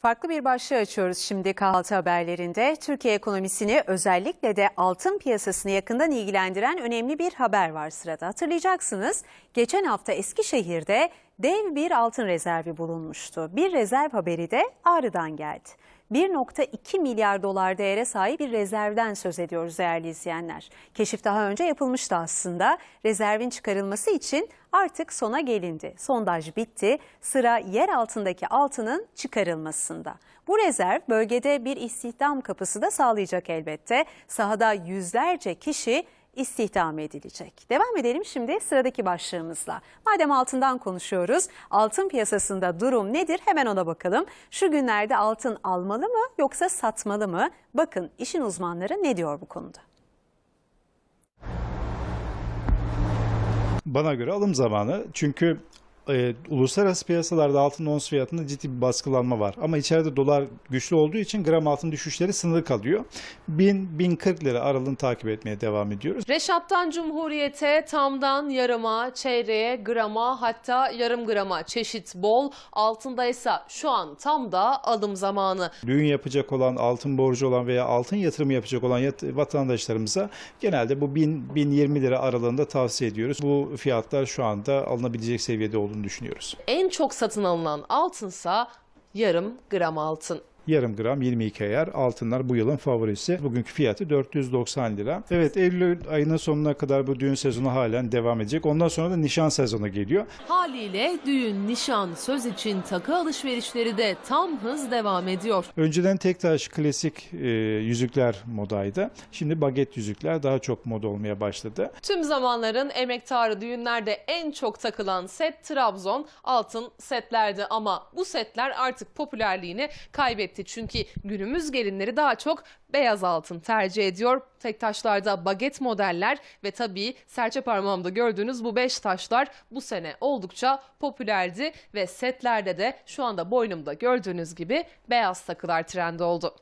Farklı bir başlığı açıyoruz şimdi kahvaltı haberlerinde. Türkiye ekonomisini özellikle de altın piyasasını yakından ilgilendiren önemli bir haber var sırada. Hatırlayacaksınız geçen hafta Eskişehir'de dev bir altın rezervi bulunmuştu. Bir rezerv haberi de Ağrı'dan geldi. 1.2 milyar dolar değere sahip bir rezervden söz ediyoruz değerli izleyenler. Keşif daha önce yapılmıştı aslında. Rezervin çıkarılması için artık sona gelindi. Sondaj bitti. Sıra yer altındaki altının çıkarılmasında. Bu rezerv bölgede bir istihdam kapısı da sağlayacak elbette. Sahada yüzlerce kişi istihdam edilecek. Devam edelim şimdi sıradaki başlığımızla. Madem altından konuşuyoruz, altın piyasasında durum nedir? Hemen ona bakalım. Şu günlerde altın almalı mı yoksa satmalı mı? Bakın işin uzmanları ne diyor bu konuda? Bana göre alım zamanı. Çünkü e, uluslararası piyasalarda altın ons fiyatında ciddi bir baskılanma var. Ama içeride dolar güçlü olduğu için gram altın düşüşleri sınırlı kalıyor. 1000-1040 lira aralığını takip etmeye devam ediyoruz. Reşat'tan Cumhuriyet'e, tamdan yarıma, çeyreğe, grama hatta yarım grama çeşit bol. Altındaysa şu an tam da alım zamanı. Düğün yapacak olan, altın borcu olan veya altın yatırımı yapacak olan vatandaşlarımıza genelde bu 1000-1020 lira aralığında tavsiye ediyoruz. Bu fiyatlar şu anda alınabilecek seviyede olduğunu düşünüyoruz. En çok satın alınan altınsa yarım gram altın. Yarım gram 22 ayar altınlar bu yılın favorisi. Bugünkü fiyatı 490 lira. Evet Eylül ayının sonuna kadar bu düğün sezonu halen devam edecek. Ondan sonra da nişan sezonu geliyor. Haliyle düğün, nişan, söz için takı alışverişleri de tam hız devam ediyor. Önceden tek taş klasik e, yüzükler modaydı. Şimdi baget yüzükler daha çok moda olmaya başladı. Tüm zamanların emektarı düğünlerde en çok takılan set Trabzon altın setlerdi ama bu setler artık popülerliğini kaybetti. Çünkü günümüz gelinleri daha çok beyaz altın tercih ediyor. Tek taşlarda baget modeller ve tabii serçe parmağımda gördüğünüz bu beş taşlar bu sene oldukça popülerdi ve setlerde de şu anda boynumda gördüğünüz gibi beyaz takılar trend oldu.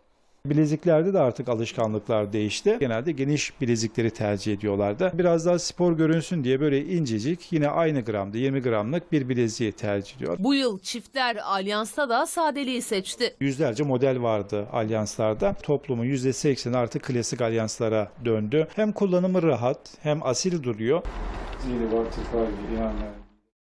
Bileziklerde de artık alışkanlıklar değişti. Genelde geniş bilezikleri tercih ediyorlardı. Biraz daha spor görünsün diye böyle incecik yine aynı gramda 20 gramlık bir bileziği tercih ediyor. Bu yıl çiftler Alyans'ta da sadeliği seçti. Yüzlerce model vardı alyanslarda. Toplumun %80 artık klasik alyanslara döndü. Hem kullanımı rahat hem asil duruyor. Zili var, tıklar gibi yani.